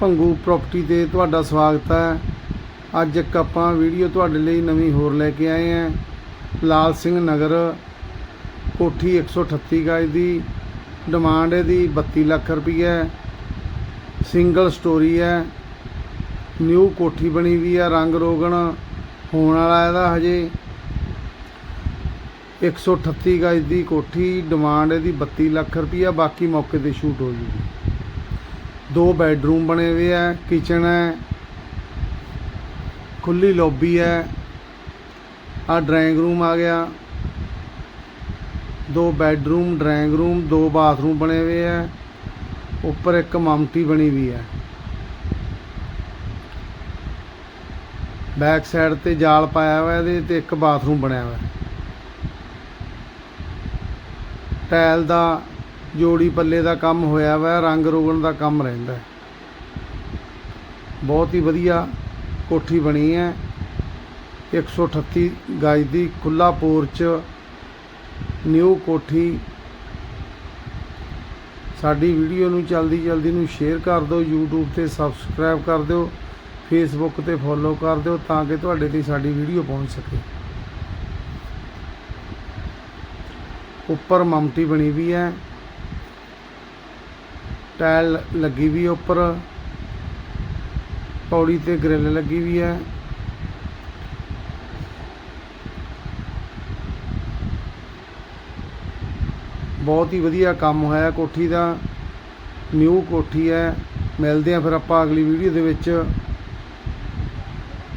Bhangu property ਤੇ ਤੁਹਾਡਾ ਸਵਾਗਤ ਹੈ। ਅੱਜ ਇੱਕ ਆਪਾਂ ਵੀਡੀਓ ਤੁਹਾਡੇ ਲਈ ਨਵੀਂ ਹੋਰ ਲੈ ਕੇ ਆਏ ਹਾਂ। ਲਾਲ ਸਿੰਘ ਨਗਰ, ਕੋਠੀ 138 ਗਜ ਦੀ ਡਿਮਾਂਡ ਇਹਦੀ 32 ਲੱਖ ਰੁਪਈਆ ਸਿੰਗਲ ਸਟੋਰੀ ਹੈ। ਨਿਊ ਕੋਠੀ ਬਣੀ ਵੀ ਹੈ ਰੰਗ ਰੋਗਣ ਹੋਣ ਵਾਲਾ ਇਹਦਾ ਹਜੇ। 138 ਗਜ ਦੀ ਕੋਠੀ ਡਿਮਾਂਡ ਇਹਦੀ 32 ਲੱਖ ਰੁਪਈਆ, ਬਾਕੀ ਮੌਕੇ ਤੇ ਸ਼ੂਟ ਹੋ ਜੂਗੀ। ਦੋ ਬੈਡਰੂਮ ਬਣੇ ਹੋਏ ਹੈ ਕਿਚਨ ਹੈ, ਖੁੱਲੀ ਲੌਬੀ ਹੈ, ਆ ਡਰਾਇੰਗ ਰੂਮ ਆ ਗਿਆ, ਦੋ ਬੈਡਰੂਮ, ਡਰਾਇੰਗ ਰੂਮ, ਦੋ ਬਾਥਰੂਮ ਬਣੇ ਹੋਏ ਹੈ ਉੱਪਰ ਇੱਕ ਮਮਟੀ ਬਣੀ ਵੀ ਹੈ। ਬੈਕ ਸਾਈਡ ਤੇ ਜਾਲ ਪਾਇਆ ਹੋਇਆ ਇਹਦੇ ਤੇ ਇੱਕ ਬਾਥਰੂਮ ਬਣਿਆ ਹੋਇਆ। ਟਾਇਲ ਦਾ ਜੋੜੀ ਪੱਲੇ ਦਾ ਕੰਮ ਹੋਇਆ ਵਾ, ਰੰਗ ਰੋਗਣ ਦਾ ਕੰਮ ਰਹਿੰਦਾ ਬਹੁਤ ਹੀ ਵਧੀਆ ਕੋਠੀ ਬਣੀ ਹੈ। 138 ਗਜ ਦੀ ਖੁੱਲਾ ਪੋਰਚ, ਨਿਊ ਕੋਠੀ। ਸਾਡੀ ਵੀਡੀਓ ਨੂੰ ਜਲਦੀ ਜਲਦੀ ਨੂੰ ਸ਼ੇਅਰ ਕਰ ਦਿਓ, YouTube ਤੇ ਸਬਸਕ੍ਰਾਈਬ ਕਰ ਦਿਓ, Facebook ਤੇ ਫੋਲੋ ਕਰ ਦਿਓ, ਤਾਂ ਕਿ ਤੁਹਾਡੇ ਤੇ ਸਾਡੀ ਵੀਡੀਓ ਪਹੁੰਚ ਸਕੇ। ਉੱਪਰ ਮਮਟੀ ਬਣੀ ਵੀ ਹੈ। ਟਾਇਲ ਲੱਗੀ ਵੀ ਉੱਪਰ। ਪੌੜੀ ਤੇ ਗ੍ਰਿਲ ਲੱਗੀ ਵੀ ਹੈ ਬਹੁਤ ਹੀ ਵਧੀਆ ਕੰਮ ਹੋਇਆ ਕੋਠੀ ਦਾ। ਨਿਊ ਕੋਠੀ ਹੈ। ਮਿਲਦੇ ਆ ਫਿਰ ਆਪਾਂ ਅਗਲੀ ਵੀਡੀਓ ਦੇ ਵਿੱਚ।